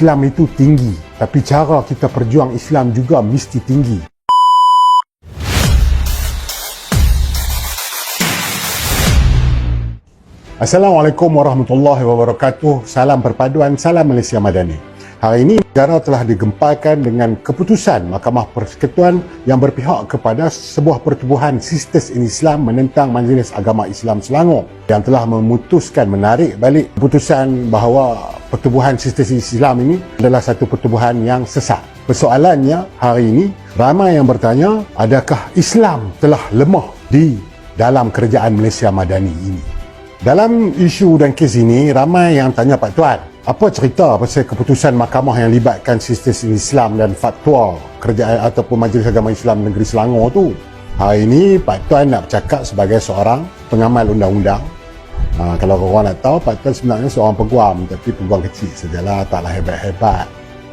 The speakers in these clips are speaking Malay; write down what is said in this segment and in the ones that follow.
Islam itu tinggi, tapi cara kita perjuang Islam juga mesti tinggi. Assalamualaikum warahmatullahi wabarakatuh. Salam perpaduan, salam Malaysia Madani. Hari ini negara telah digempakan dengan keputusan Mahkamah Persekutuan yang berpihak kepada sebuah pertubuhan sistem Islam menentang Majlis Agama Islam Selangor yang telah memutuskan menarik balik keputusan bahawa pertubuhan sistem Islam ini adalah satu pertubuhan yang sesat. Persoalannya hari ini ramai yang bertanya adakah Islam telah lemah di dalam kerajaan Malaysia Madani ini. Dalam isu dan kes ini, ramai yang tanya Pak Tuan, apa cerita pasal keputusan mahkamah yang libatkan sistem Islam dan fatwa kerajaan ataupun Majlis Agama Islam Negeri Selangor tu? Hari ini Pak Tuan nak bercakap sebagai seorang pengamal undang-undang. Ha, kalau korang nak tahu, Pak Tuan sebenarnya seorang peguam, tapi peguam kecil sajalah, taklah hebat-hebat.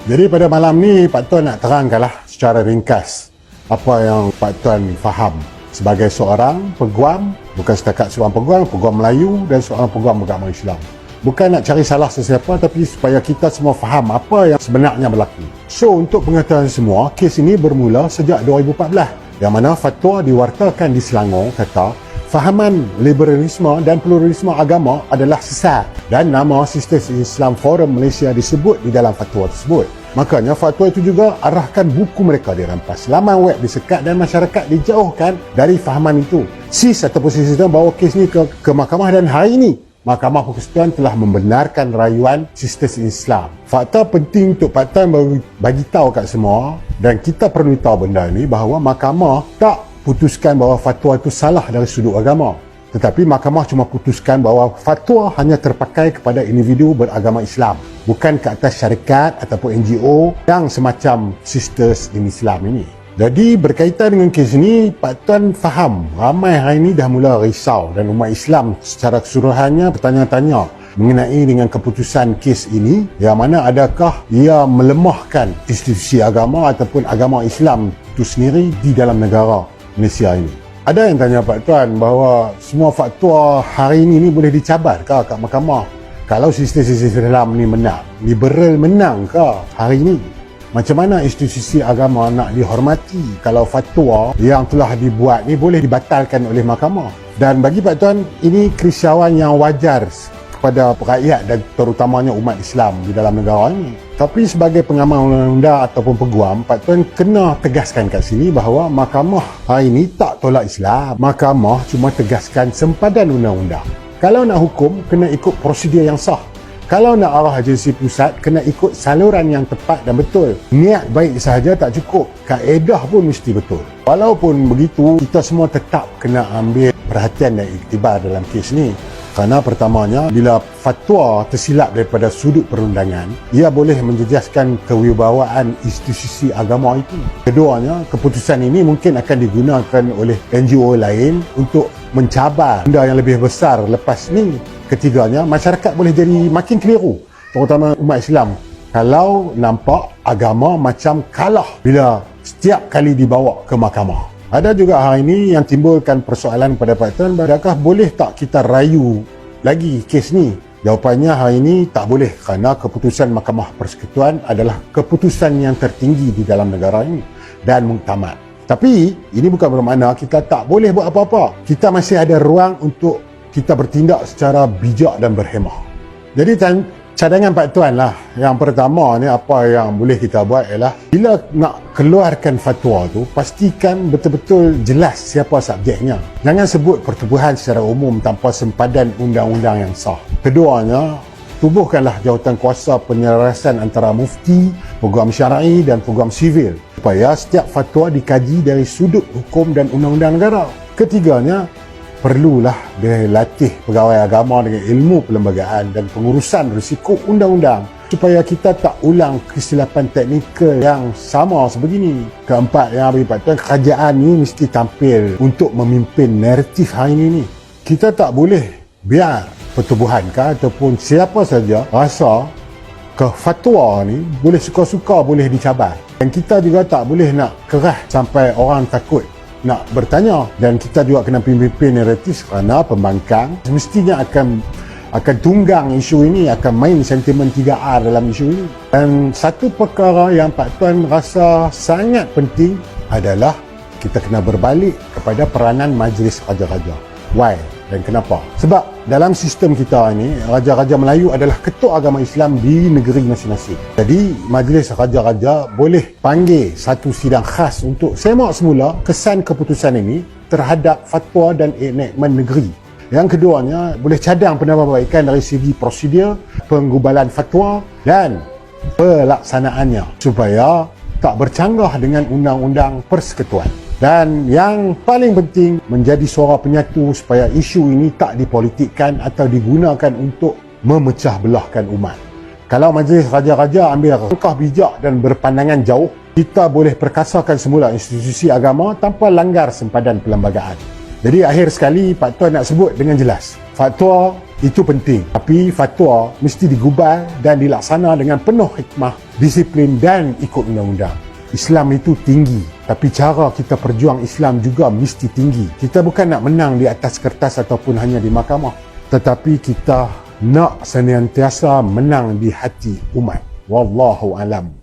Jadi pada malam ni, Pak Tuan nak terangkanlah secara ringkas apa yang Pak Tuan faham. Sebagai seorang peguam bukan setakat seorang peguam peguam Melayu dan seorang peguam agama Islam. Bukan nak cari salah sesiapa tapi supaya kita semua faham apa yang sebenarnya berlaku. So untuk pengetahuan semua kes ini bermula sejak 2014 yang mana fatwa diwartakan di Selangor kata fahaman liberalisme dan pluralisme agama adalah sesat dan nama sistem Islam Forum Malaysia disebut di dalam fatwa tersebut Makanya fatwa itu juga arahkan buku mereka dirampas. Laman web disekat dan masyarakat dijauhkan dari fahaman itu. SIS ataupun sistem bawa kes ini ke, ke mahkamah dan hari ini Mahkamah Persekutuan telah membenarkan rayuan sistem Islam. Fakta penting untuk Pak Tan bagi tahu kat semua dan kita perlu tahu benda ini bahawa mahkamah tak putuskan bahawa fatwa itu salah dari sudut agama. Tetapi mahkamah cuma putuskan bahawa fatwa hanya terpakai kepada individu beragama Islam. Bukan ke atas syarikat ataupun NGO yang semacam sisters in Islam ini. Jadi berkaitan dengan kes ini, Pak Tuan faham ramai hari ini dah mula risau dan umat Islam secara keseluruhannya bertanya-tanya mengenai dengan keputusan kes ini yang mana adakah ia melemahkan institusi agama ataupun agama Islam itu sendiri di dalam negara Malaysia ini. Ada yang tanya Pak Tuan bahawa semua fatwa hari ini ni boleh dicabar ke kat mahkamah? Kalau sistem-sistem Islam ni menang, liberal menang ke hari ini? Macam mana institusi agama nak dihormati kalau fatwa yang telah dibuat ni boleh dibatalkan oleh mahkamah? Dan bagi Pak Tuan, ini kerisauan yang wajar kepada rakyat dan terutamanya umat Islam di dalam negara ini. Tapi sebagai pengamal undang-undang ataupun peguam, Pak Tuan kena tegaskan kat sini bahawa mahkamah hari ini tak tolak Islam. Mahkamah cuma tegaskan sempadan undang-undang. Kalau nak hukum, kena ikut prosedur yang sah. Kalau nak arah agensi pusat, kena ikut saluran yang tepat dan betul. Niat baik sahaja tak cukup. Kaedah pun mesti betul. Walaupun begitu, kita semua tetap kena ambil perhatian dan iktibar dalam kes ni. Kerana pertamanya, bila fatwa tersilap daripada sudut perundangan, ia boleh menjejaskan kewibawaan institusi agama itu. Keduanya, keputusan ini mungkin akan digunakan oleh NGO lain untuk mencabar benda yang lebih besar lepas ni. Ketiganya masyarakat boleh jadi makin keliru. Terutama umat Islam. Kalau nampak agama macam kalah bila setiap kali dibawa ke mahkamah ada juga hari ini yang timbulkan persoalan pada Pak Tan adakah boleh tak kita rayu lagi kes ni jawapannya hari ini tak boleh kerana keputusan Mahkamah Persekutuan adalah keputusan yang tertinggi di dalam negara ini dan muktamad tapi ini bukan bermakna kita tak boleh buat apa-apa. Kita masih ada ruang untuk kita bertindak secara bijak dan berhemah. Jadi cadangan Pak Tuan lah. Yang pertama ni apa yang boleh kita buat ialah bila nak keluarkan fatwa tu pastikan betul-betul jelas siapa subjeknya. Jangan sebut pertubuhan secara umum tanpa sempadan undang-undang yang sah. Keduanya, tubuhkanlah jawatan kuasa penyelarasan antara mufti, program syar'i dan program sivil supaya setiap fatwa dikaji dari sudut hukum dan undang-undang negara. Ketiganya, perlulah dilatih pegawai agama dengan ilmu perlembagaan dan pengurusan risiko undang-undang supaya kita tak ulang kesilapan teknikal yang sama sebegini. Keempat yang bagi Pak Tuan, kerajaan ni mesti tampil untuk memimpin naratif hari ini ni. Kita tak boleh biar pertubuhan ke ataupun siapa saja rasa ke fatwa ni boleh suka-suka boleh dicabar. Dan kita juga tak boleh nak keras sampai orang takut nak bertanya dan kita juga kena pimpin naratif kerana pembangkang semestinya akan akan tunggang isu ini, akan main sentimen 3R dalam isu ini. Dan satu perkara yang Pak Tuan rasa sangat penting adalah kita kena berbalik kepada peranan majlis raja-raja. Why? Dan kenapa? Sebab dalam sistem kita ini, Raja-Raja Melayu adalah ketua agama Islam di negeri masing-masing. Jadi, majlis Raja-Raja boleh panggil satu sidang khas untuk semak semula kesan keputusan ini terhadap fatwa dan enakmen negeri. Yang keduanya, boleh cadang penambahbaikan dari segi prosedur, penggubalan fatwa dan pelaksanaannya supaya tak bercanggah dengan undang-undang persekutuan. Dan yang paling penting menjadi suara penyatu supaya isu ini tak dipolitikkan atau digunakan untuk memecah belahkan umat. Kalau majlis raja-raja ambil langkah bijak dan berpandangan jauh, kita boleh perkasakan semula institusi agama tanpa langgar sempadan perlembagaan. Jadi akhir sekali Pak Tuan nak sebut dengan jelas. Fatwa itu penting. Tapi fatwa mesti digubal dan dilaksana dengan penuh hikmah, disiplin dan ikut undang-undang. Islam itu tinggi tapi cara kita perjuang Islam juga mesti tinggi. Kita bukan nak menang di atas kertas ataupun hanya di mahkamah. Tetapi kita nak senantiasa menang di hati umat. Wallahu alam